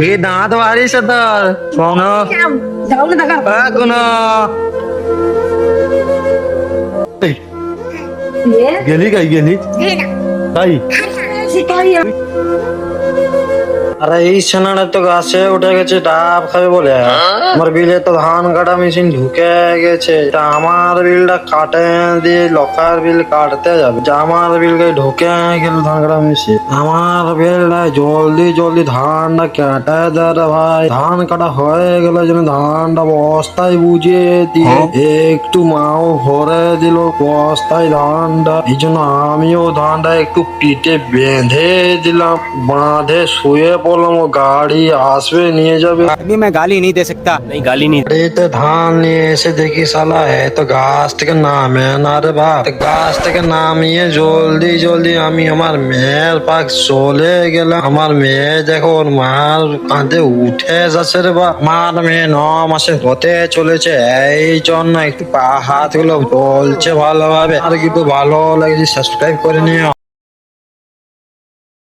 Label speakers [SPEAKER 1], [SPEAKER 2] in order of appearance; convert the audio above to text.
[SPEAKER 1] এ দাঁত বাড়িস তোর শোনো।
[SPEAKER 2] যাও না দেখা
[SPEAKER 1] কোনো গেলি। গাই গেলি তাই।
[SPEAKER 2] শিকারি
[SPEAKER 1] আরে এই সেনাটা তো গাছে উঠে গেছে ডাব খাবে বলে। আমার বিলে তো ধান কাটা মেশিন ঢুকে গেছে। তা আমার বিলটা কাটে দিয়ে লকার বিল কাটতে যাবে। যে আমার বিলকে ঢুকে গেল ধান কাটা মেশিন। আমার বিলটা জলদি জলদি ধানটা কেটে দে রে ভাই। ধান কাটা হয়ে গেলে যেন ধানটা বস্তায় বুঝিয়ে দিয়ে একটু মাও ভরে দিল বস্তায় ধানটা। এই জন্য আমিও ধানটা একটু পিঠে বেঁধে দিলাম বাঁধে শুয়ে পড়লাম ও গাড়ি আসবে নিয়ে যাবে
[SPEAKER 3] अभी मैं गाली नहीं दे सकता नहीं गाली नहीं
[SPEAKER 1] বাড়িতে ধান নিয়ে এসে দেখি শালা এত গাছ থেকে নামে না রে বাপ তো গাছ থেকে নামিয়ে জলদি জলদি আমি আমার মেয়ের পাক চলে গেলাম আমার মেয়ে দেখো ওর মার কাঁধে উঠে যাচ্ছে রে বাপ আমার মেয়ে ন মাসে হতে চলেছে এই জন্য একটু পা হাত গুলো চলছে ভালোভাবে আর কিন্তু ভালো লাগছে সাবস্ক্রাইব করে নিও